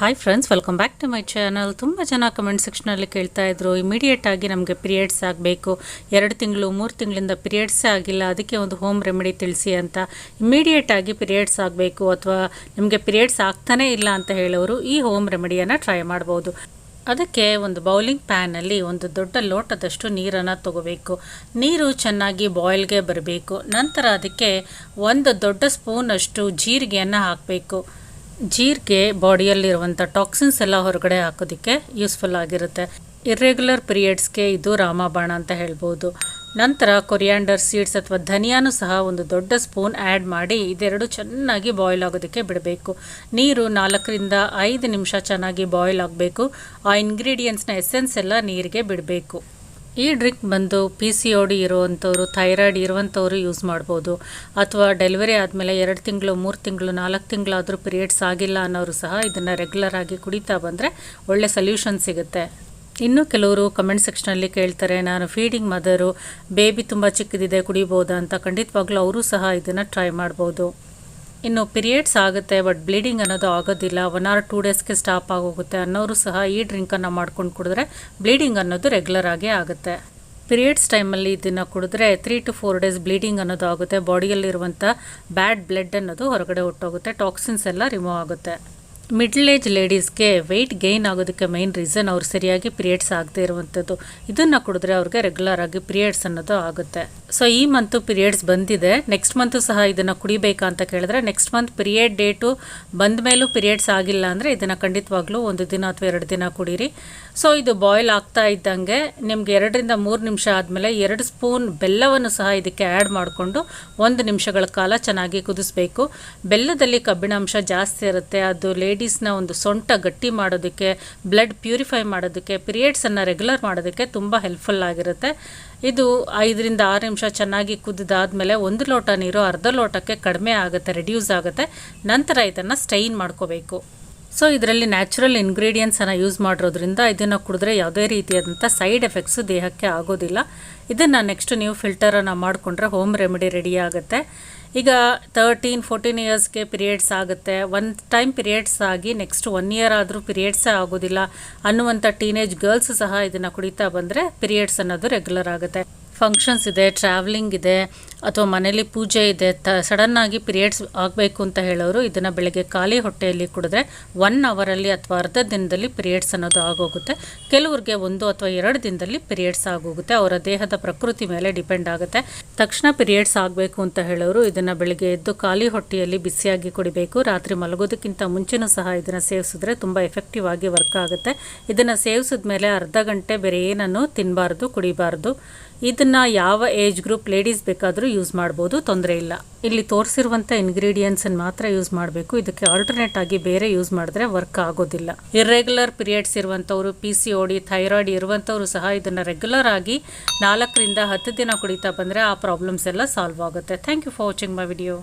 Hi friends welcome back to my channel ತುಂಬ ಜನ comment ಸೆಕ್ಷನಲ್ಲಿ ಕೇಳ್ತಾ ಇದ್ರು. ಇಮಿಡಿಯೇಟ್ ಆಗಿ ನಮಗೆ ಪಿರಿಯಡ್ಸ್ ಆಗಬೇಕು. ಎರಡು ತಿಂಗಳು, ಮೂರು ತಿಂಗಳಿಂದ ಪೀರಿಯಡ್ಸೇ ಆಗಿಲ್ಲ. ಅದಕ್ಕೆ ಒಂದು ಹೋಮ್ ರೆಮಿಡಿ ತಿಳಿಸಿ ಅಂತ. ಇಮಿಡಿಯೇಟ್ ಆಗಿ ಪಿರಿಯಡ್ಸ್ ಆಗಬೇಕು ಅಥವಾ ನಿಮಗೆ ಪಿರಿಯಡ್ಸ್ ಆಗ್ತಾನೇ ಇಲ್ಲ ಅಂತ ಹೇಳೋರು ಈ ಹೋಮ್ ರೆಮಿಡಿಯನ್ನು ಟ್ರೈ ಮಾಡ್ಬೋದು. ಅದಕ್ಕೆ ಒಂದು ಬೌಲಿಂಗ್ ಪ್ಯಾನಲ್ಲಿ ಒಂದು ದೊಡ್ಡ ಲೋಟದಷ್ಟು ನೀರನ್ನು ತಗೋಬೇಕು. ನೀರು ಚೆನ್ನಾಗಿ ಬಾಯ್ಲ್ಗೆ ಬರಬೇಕು. ನಂತರ ಅದಕ್ಕೆ ಒಂದು ದೊಡ್ಡ ಸ್ಪೂನಷ್ಟು ಜೀರಿಗೆಯನ್ನು ಹಾಕಬೇಕು. ಜೀರಿಗೆ ಬಾಡಿಯಲ್ಲಿರುವಂಥ ಟಾಕ್ಸಿನ್ಸ್ ಎಲ್ಲ ಹೊರಗಡೆ ಹಾಕೋದಕ್ಕೆ ಯೂಸ್ಫುಲ್ ಆಗಿರುತ್ತೆ. ಇರ್ರೆಗ್ಯುಲರ್ ಪೀರಿಯಡ್ಸ್ಗೆ ಇದು ರಾಮಬಾಣ ಅಂತ ಹೇಳ್ಬೋದು. ನಂತರ ಕೊರಿಯಾಂಡರ್ ಸೀಡ್ಸ್ ಅಥವಾ ಧನಿಯಾನು ಸಹ ಒಂದು ದೊಡ್ಡ ಸ್ಪೂನ್ ಆ್ಯಡ್ ಮಾಡಿ ಇದೆರಡು ಚೆನ್ನಾಗಿ ಬಾಯ್ಲ್ ಆಗೋದಕ್ಕೆ ಬಿಡಬೇಕು. ನೀರು ನಾಲ್ಕರಿಂದ ಐದು ನಿಮಿಷ ಚೆನ್ನಾಗಿ ಬಾಯ್ಲ್ ಆಗಬೇಕು. ಆ ಇಂಗ್ರೀಡಿಯೆಂಟ್ಸ್ನ ಎಸೆನ್ಸ್ ಎಲ್ಲ ನೀರಿಗೆ ಬಿಡಬೇಕು. ಈ ಡ್ರಿಂಕ್ ಬಂದು ಪಿ ಸಿ ಒ ಡಿ ಇರುವಂಥವ್ರು, ಥೈರಾಯ್ಡ್ ಇರುವಂಥವ್ರು ಯೂಸ್ ಮಾಡ್ಬೋದು. ಅಥವಾ ಡೆಲಿವರಿ ಆದಮೇಲೆ ಎರಡು ತಿಂಗಳು, ಮೂರು ತಿಂಗಳು, ನಾಲ್ಕು ತಿಂಗಳಾದರೂ ಪಿರಿಯಡ್ಸ್ ಆಗಿಲ್ಲ ಅನ್ನೋರು ಸಹ ಇದನ್ನು ರೆಗ್ಯುಲರ್ ಆಗಿ ಕುಡಿತಾ ಬಂದರೆ ಒಳ್ಳೆ ಸೊಲ್ಯೂಷನ್ ಸಿಗುತ್ತೆ. ಇನ್ನು ಕೆಲವರು ಕಮೆಂಟ್ ಸೆಕ್ಷನಲ್ಲಿ ಕೇಳ್ತಾರೆ, ನಾನು ಫೀಡಿಂಗ್ ಮದರು ಬೇಬಿ ತುಂಬ ಚಿಕ್ಕದಿದೆ, ಕುಡಿಬೋದಾ ಅಂತ. ಖಂಡಿತವಾಗ್ಲೂ ಅವರು ಸಹ ಇದನ್ನು ಟ್ರೈ ಮಾಡ್ಬೋದು. ಇನ್ನು ಪಿರಿಯಡ್ಸ್ ಆಗುತ್ತೆ ಬಟ್ ಬ್ಲೀಡಿಂಗ್ ಅನ್ನೋದು ಆಗೋದಿಲ್ಲ. ಒನ್ ಆರ್ ಟೂ ಡೇಸ್ಗೆ ಸ್ಟಾಪ್ ಆಗೋಗುತ್ತೆ ಅನ್ನೋರು ಸಹ ಈ ಡ್ರಿಂಕನ್ನು ಮಾಡ್ಕೊಂಡು ಕುಡಿದ್ರೆ ಬ್ಲೀಡಿಂಗ್ ಅನ್ನೋದು ರೆಗ್ಯುಲರ್ ಆಗೇ ಆಗುತ್ತೆ. ಪಿರಿಯಡ್ಸ್ ಟೈಮಲ್ಲಿ ಇದನ್ನು ಕುಡಿದ್ರೆ three to four days bleeding ಅನ್ನೋದು ಆಗುತ್ತೆ. ಬಾಡಿಯಲ್ಲಿರುವಂಥ ಬ್ಯಾಡ್ ಬ್ಲಡ್ ಅನ್ನೋದು ಹೊರಗಡೆ ಹೊಟ್ಟೋಗುತ್ತೆ. ಟಾಕ್ಸಿನ್ಸ್ ಎಲ್ಲ ರಿಮೂವ್ ಆಗುತ್ತೆ. ಮಿಡ್ಲ್ ಏಜ್ ಲೇಡೀಸ್ಗೆ ವೆಯ್ಟ್ ಗೈನ್ ಆಗೋದಕ್ಕೆ ಮೈನ್ ರೀಸನ್ ಅವ್ರು ಸರಿಯಾಗಿ ಪಿರಿಯಡ್ಸ್ ಆಗದೆ ಇರುವಂಥದ್ದು. ಇದನ್ನು ಕುಡಿದ್ರೆ ಅವ್ರಿಗೆ ರೆಗ್ಯುಲರ್ ಆಗಿ ಪಿರಿಯಡ್ಸ್ ಅನ್ನೋದು ಆಗುತ್ತೆ. ಸೊ ಈ ಮಂತು ಪಿರಿಯಡ್ಸ್ ಬಂದಿದೆ. ನೆಕ್ಸ್ಟ್ ಮಂತು ಸಹ ಇದನ್ನು ಕುಡಿಬೇಕಾ ಅಂತ ಕೇಳಿದ್ರೆ ನೆಕ್ಸ್ಟ್ ಮಂತ್ ಪಿರಿಯಡ್ ಡೇಟು ಬಂದ ಮೇಲೂ ಪಿರಿಯಡ್ಸ್ ಆಗಿಲ್ಲ ಅಂದರೆ ಇದನ್ನು ಖಂಡಿತವಾಗ್ಲೂ ಒಂದು ದಿನ ಅಥವಾ ಎರಡು ದಿನ ಕುಡೀರಿ. ಸೊ ಇದು ಬಾಯ್ಲ್ ಆಗ್ತಾ ಇದ್ದಂಗೆ ನಿಮ್ಗೆ ಎರಡರಿಂದ ಮೂರು ನಿಮಿಷ ಆದಮೇಲೆ ಎರಡು ಸ್ಪೂನ್ ಬೆಲ್ಲವನ್ನು ಸಹ ಇದಕ್ಕೆ ಆ್ಯಡ್ ಮಾಡಿಕೊಂಡು ಒಂದು ನಿಮಿಷಗಳ ಕಾಲ ಚೆನ್ನಾಗಿ ಕುದಿಸ್ಬೇಕು. ಬೆಲ್ಲದಲ್ಲಿ ಕಬ್ಬಿಣಾಂಶ ಜಾಸ್ತಿ ಇರುತ್ತೆ. ಅದು ಲೇಡೀಸ್ನ ಒಂದು ಸೊಂಟ ಗಟ್ಟಿ ಮಾಡೋದಕ್ಕೆ ಬ್ಲಡ್ ಪ್ಯೂರಿಫೈ ಮಾಡೋದಕ್ಕೆ ಪಿರಿಯಡ್ಸನ್ನು ರೆಗ್ಯುಲರ್ ಮಾಡೋದಕ್ಕೆ ತುಂಬ ಹೆಲ್ಪ್ಫುಲ್ ಆಗಿರುತ್ತೆ. ಇದು ಐದರಿಂದ ಆರು ನಿಮಿಷ ಚೆನ್ನಾಗಿ ಕುದಿದಾದ್ಮೇಲೆ ಒಂದು ಲೋಟ ನೀರು ಅರ್ಧ ಲೋಟಕ್ಕೆ ಕಡಿಮೆ ಆಗುತ್ತೆ ರೆಡ್ಯೂಸ್ ಆಗುತ್ತೆ. ನಂತರ ಇದನ್ನು ಸ್ಟೈನ್ ಮಾಡ್ಕೋಬೇಕು. ಸೊ ಇದರಲ್ಲಿ ನ್ಯಾಚುರಲ್ ಇಂಗ್ರೀಡಿಯೆಂಟ್ಸನ್ನು ಯೂಸ್ ಮಾಡಿರೋದ್ರಿಂದ ಇದನ್ನು ಕುಡಿದ್ರೆ ಯಾವುದೇ ರೀತಿಯಾದಂಥ ಸೈಡ್ ಎಫೆಕ್ಟ್ಸು ದೇಹಕ್ಕೆ ಆಗೋದಿಲ್ಲ. ಇದನ್ನು ನೆಕ್ಸ್ಟ್ ನೀವು ಫಿಲ್ಟರನ್ನು ಮಾಡಿಕೊಂಡ್ರೆ ಹೋಮ್ ರೆಮಿಡಿ ರೆಡಿ ಆಗುತ್ತೆ. ಈಗ ತರ್ಟೀನ್ ಫೋರ್ಟೀನ್ ಇಯರ್ಸ್ಗೆ ಪಿರಿಯಡ್ಸ್ ಆಗುತ್ತೆ. ಒನ್ ಟೈಮ್ ಪಿರಿಯಡ್ಸ್ ಆಗಿ ನೆಕ್ಸ್ಟ್ ಒನ್ ಇಯರ್ ಆದರೂ ಪಿರಿಯಡ್ಸೇ ಆಗೋದಿಲ್ಲ. ಅನ್ನುವಂಥ ಟೀನೇಜ್ ಗರ್ಲ್ಸ್ ಸಹ ಇದನ್ನು ಕುಡಿತಾ ಬಂದರೆ ಪಿರಿಯಡ್ಸ್ ಅನ್ನೋದು ರೆಗ್ಯುಲರ್ ಆಗುತ್ತೆ. ಫಂಕ್ಷನ್ಸ್ ಇದೆ ಟ್ರಾವೆಲಿಂಗ್ ಇದೆ, ಅಥವಾ ಮನೇಲಿ ಪೂಜೆ ಇದೆ, ತ ಸಡನ್ನಾಗಿ ಪಿರಿಯಡ್ಸ್ ಆಗಬೇಕು ಅಂತ ಹೇಳೋರು ಇದನ್ನು ಬೆಳಗ್ಗೆ ಖಾಲಿ ಹೊಟ್ಟೆಯಲ್ಲಿ ಕುಡಿದ್ರೆ ಒನ್ ಅವರಲ್ಲಿ ಅಥವಾ ಅರ್ಧ ದಿನದಲ್ಲಿ ಪಿರಿಯಡ್ಸ್ ಅನ್ನೋದು ಆಗೋಗುತ್ತೆ. ಕೆಲವ್ರಿಗೆ ಒಂದು ಅಥವಾ ಎರಡು ದಿನದಲ್ಲಿ ಪಿರಿಯಡ್ಸ್ ಆಗೋಗುತ್ತೆ. ಅವರ ದೇಹದ ಪ್ರಕೃತಿ ಮೇಲೆ ಡಿಪೆಂಡ್ ಆಗುತ್ತೆ. ತಕ್ಷಣ ಪಿರಿಯಡ್ಸ್ ಆಗಬೇಕು ಅಂತ ಹೇಳೋರು ಇದನ್ನು ಬೆಳಗ್ಗೆ ಎದ್ದು ಖಾಲಿ ಹೊಟ್ಟೆಯಲ್ಲಿ ಬಿಸಿಯಾಗಿ ಕುಡಿಬೇಕು. ರಾತ್ರಿ ಮಲಗೋದಕ್ಕಿಂತ ಮುಂಚೆನೂ ಸಹ ಇದನ್ನು ಸೇವಿಸಿದ್ರೆ ತುಂಬ ಎಫೆಕ್ಟಿವ್ ಆಗಿ ವರ್ಕ್ ಆಗುತ್ತೆ. ಇದನ್ನು ಸೇವಿಸಿದ ಮೇಲೆ ಅರ್ಧ ಗಂಟೆ ಬೇರೆ ಏನನ್ನು ತಿನ್ನಬಾರ್ದು ಕುಡಿಬಾರ್ದು. ಇದನ್ನು ಯಾವ ಏಜ್ ಗ್ರೂಪ್ ಲೇಡೀಸ್ ಬೇಕಾದರೂ ಯೂಸ್ ಮಾಡ್ಬೋದು, ತೊಂದರೆ ಇಲ್ಲ. ಇಲ್ಲಿ ತೋರಿಸಿರುವಂಥ ಇನ್ಗ್ರೀಡಿಯೆಂಟ್ಸನ್ನು ಮಾತ್ರ ಯೂಸ್ ಮಾಡಬೇಕು. ಇದಕ್ಕೆ ಆಲ್ಟರ್ನೇಟ್ ಆಗಿ ಬೇರೆ ಯೂಸ್ ಮಾಡಿದ್ರೆ ವರ್ಕ್ ಆಗೋದಿಲ್ಲ. Irregular periods ಇರುವಂಥವ್ರು P C O D thyroid ಇರುವಂಥವ್ರು ಸಹ ಇದನ್ನು ರೆಗ್ಯುಲರ್ ಆಗಿ ನಾಲ್ಕರಿಂದ ಹತ್ತು ದಿನ ಕುಡಿತಾ ಬಂದರೆ ಆ ಪ್ರಾಬ್ಲಮ್ಸ್ ಎಲ್ಲ ಸಾಲ್ವ್ ಆಗುತ್ತೆ. Thank you for watching my video